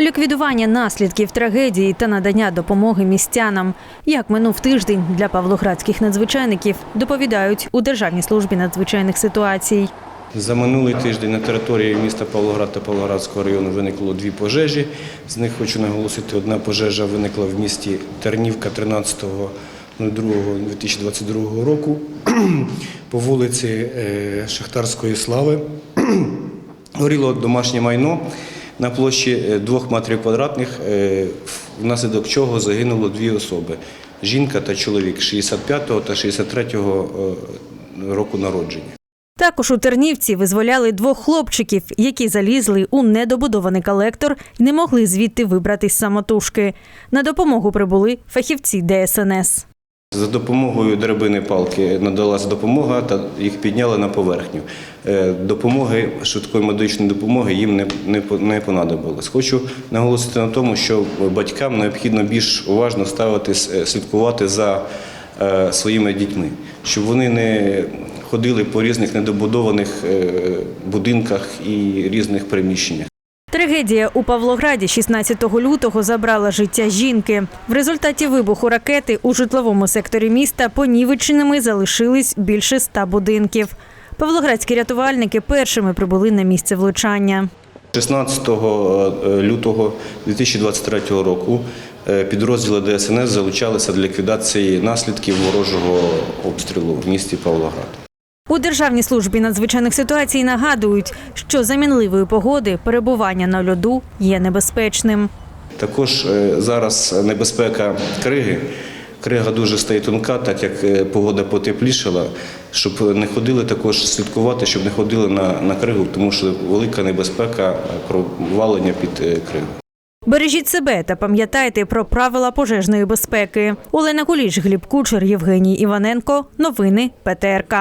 Ліквідування наслідків трагедії та надання допомоги містянам. Як минув тиждень для павлоградських надзвичайників, доповідають у Державній службі надзвичайних ситуацій. За минулий тиждень на території міста Павлоград та Павлоградського району виникло дві пожежі. З них хочу наголосити, одна пожежа виникла в місті Тернівка 13.02.2022 року по вулиці е, Шахтарської слави. Горіло домашнє майно на площі е, двох метрів квадратних, е, внаслідок чого загинуло дві особи – жінка та чоловік 65-го та 63-го е, року народження. Також у Тернівці визволяли двох хлопчиків, які залізли у недобудований колектор і не могли звідти вибратись самотужки. На допомогу прибули фахівці ДСНС. За допомогою драбини палки надалась допомога та їх підняли на поверхню. Е, Допомоги, швидкої медичної допомоги їм не, не, по- не понадобилось. Хочу наголосити на тому, що батькам необхідно більш уважно ставитись, е, слідкувати за е, своїми дітьми, щоб вони не ходили по різних недобудованих будинках і різних приміщеннях. Трагедія у Павлограді 16 лютого забрала життя жінки. В результаті вибуху ракети у житловому секторі міста понівеченими залишились більше ста будинків. Павлоградські рятувальники першими прибули на місце влучання. 16 лютого 2023 року е, підрозділи ДСНС залучалися для ліквідації наслідків ворожого обстрілу в місті Павлоград. У Державній службі надзвичайних ситуацій нагадують, що за мінливої погоди перебування на льоду є небезпечним. Також е, зараз небезпека криги. Крига дуже стає тонка, так як е, погода потеплішала, щоб не ходили також слідкувати, щоб не ходили на, на кригу, тому що велика небезпека провалення під е, кригу. Бережіть себе та пам'ятайте про правила пожежної безпеки. Олена Куліч, Гліб Кучер, Євгеній Іваненко. Новини ПТРК.